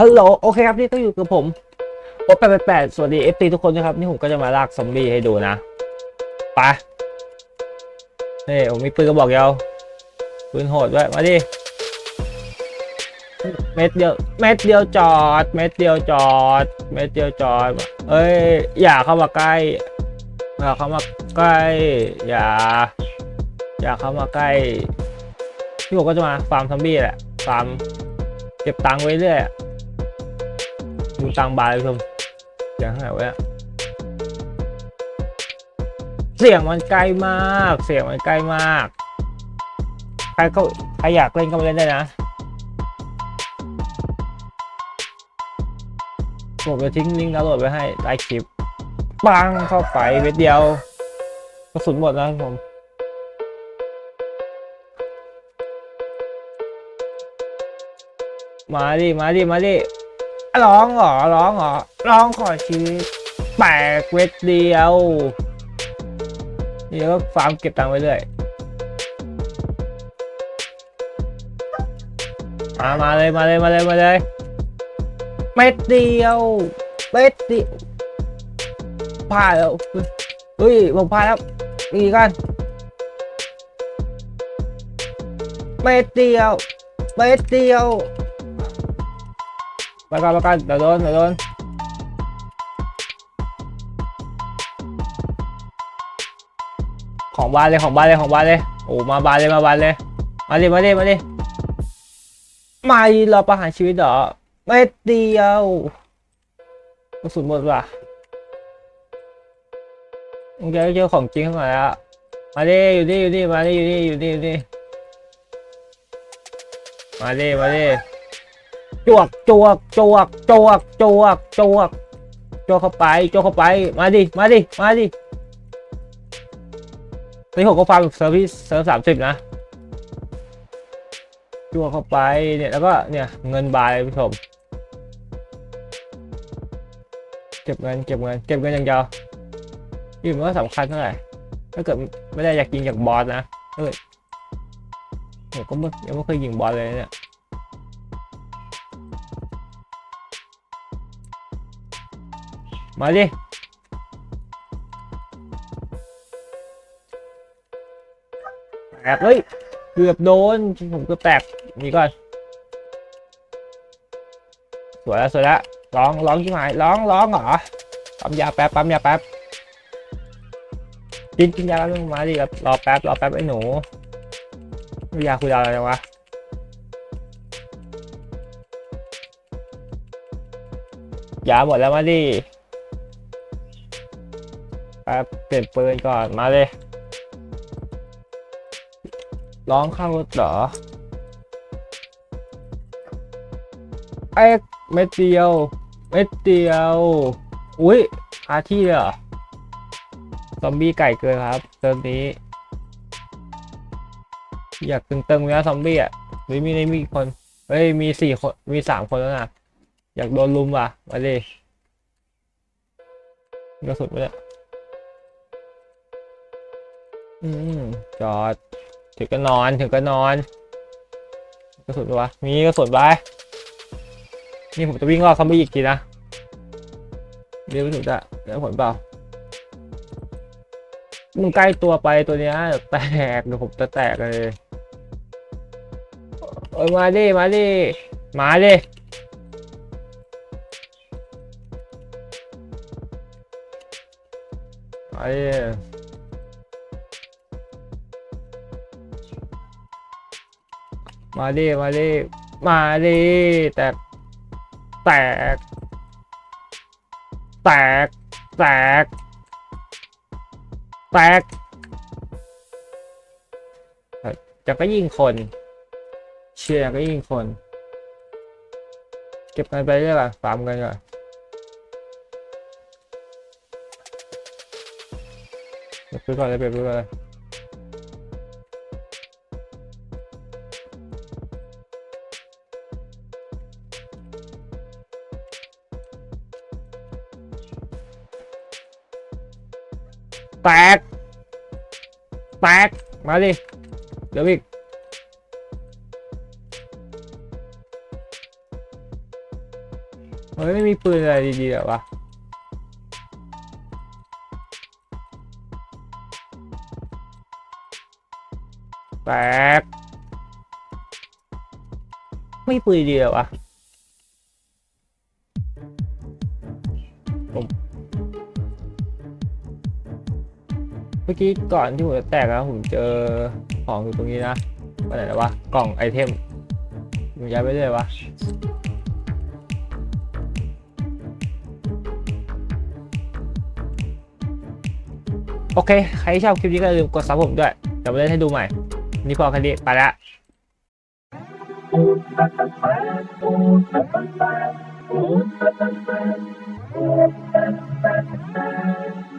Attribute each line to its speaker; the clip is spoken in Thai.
Speaker 1: ฮัลโหลโอเคครับ นี่ก็อยู่กับผมโอ๊ตแปดแปดสวัสดีเอฟตีทุกคนนะครับ นี่ผมก็จะมาลากซอมบี้ให้ดูนะไปนี่ผมมีปืนกระบอกยาวปืนโหดด้วยมาดิเม็ดเดียวเม็ดเดียวจอด เม็ดเดียวจอด เม็ดเดียวจอดเอ้ยอย่าเข้ามาใกล้อย่าเข้ามาใกล้อย่าอย่าเข้ามาใกล้ที่ผมก็จะมาฟาร์มซอมบี้แหละฟาร์มเก็บตังค์ไว้เรื่อย ดูตังบายเลยคุณผู้ชมยงข้างไหนวะเนี่ยเสียงมันไกลมาก เสียงมันไกลมาก ใครเขาใครอยากเล่นก็มาเล่นได้นะผมจะทิ้งลิงก์ดาวน์โหลดไว้ให้ใต้คลิป ปังเข้าไปเม็ดเดียวกระสุนหมดแล้วผมมาดิ มาดิ มาดิ ร้องเหรอร้องเหรอร้องขอชีวิตแปลกเวทเดียวนี่ก็ฟาร์มเก็บตังค์ไว้เรื่อยมามาเลยมาเลยมาเลยมาเลยเม็ดเดียวเม็ดเดียวพลาดแล้วเฮ้ยผมพลาดแล้วอีกกันเม็ดเดียวเม็ดเดียว ไปก่อนไปก่อนเดี๋ยวโดนเดี๋ยวโดนของบ้านเลยของบ้านเลยของบ้านเลยโอ้มาบ้านเลยมาบ้านเลยมาดิมาดิมาดิมาเราประหารชีวิตเหรอไม่เดียวกระสุนหมดว่ะมึงจะเจอของจริงข้างหน่อยอะมาดิอยู่นี่อยู่นี่มาดิอยู่นี่อยู่นี่อยู่นี่มาดิมาดิ จวกจวกจวกจวกจวกจวกจวกเข้าไปจวกเข้าไปมาดิมาดิมาดิตอนนี้ผมก็ฟาร์มเซอร์วิสเซอร์สามสิบนะจวกเข้าไปเนี่ยแล้วก็เนี่ยเงินบายผู้ชมเก็บเงินเก็บเงินเก็บเงินอย่างเดียวนี่มันก็สำคัญเท่าไหร่ถ้าเกิดไม่ได้อยากยิงจากบอสนะเออผมก็ไม่ยังไม่เคยยิงบอสเลยเนี่ย มาดิแตกเลยเกือบโดนผมเกือบแตกนี่ก่อนสวยแล้วสวยแล้วร้องร้องที่หมายร้องร้องเหรอปั๊มยาแป๊บปั๊มยาแป๊บกินกินยาแล้วมึงมาดิครับรอแป๊บรอแป๊บไอ้หนูยาคุยดาอะไรวะยาหมดแล้วมาดิ แป๊บเปลี่ยนปืนก่อนมาเลย ร้องข้างรถเหรอเอ็กเม็ดเดียว เม็ดเดียว อุ้ยคาที่เหรอซอมบี้ไก่เกินครับเติมนี้ อยากตึงๆนะซอมบี้อะหรือมีในมีคนเฮ้ยมีสี่คนมีสามคนแล้วนะอยากโดนลุมว่ะมาดิกระสุนไปเลย อืมจอด ถึงก็นอนถึงก็นอนกระสุนวะมีกระสุนไปนี่ผมจะวิ่งรอบเขาไม่อีกทีนะเดี๋ยวไม่ถูกจะได้ผลเปล่ามึงใกล้ตัวไปตัวเนี้ยแตกเดี๋ยวผมจะแตกเลยเอ้ยมาดิมาดิมาดิมา มาดิมาดิมาดิแตก แตก แตก แตก แตก จะก็ยิงคน เชียร์ก็ยิงคน เก็บเงินไปเรื่อยๆฟาร์มกันก่อนเก็บไปก่อนเลยเก็บไปก่อนเลย แตก แตก มาดิ เดี๋ยวอีก เฮ้ย ไม่มีปืนอะไรดีๆหรอวะแตก ไม่ปืนดีหรอวะ มื่อกี้ก่อนที่ผมจะแตกนะผมเจอของอยู่ตรงนี้นะไปไหนแล้ววะกล่องไอเทมผมย้ายไปเลยวะโอเค ใครที่ชอบคลิปนี้ก็อย่าลืมกดซับผมด้วยเดี๋ยวมาเล่นให้ดูใหม่ นี่พอแค่นี้ไปละ
Speaker 2: Thank you.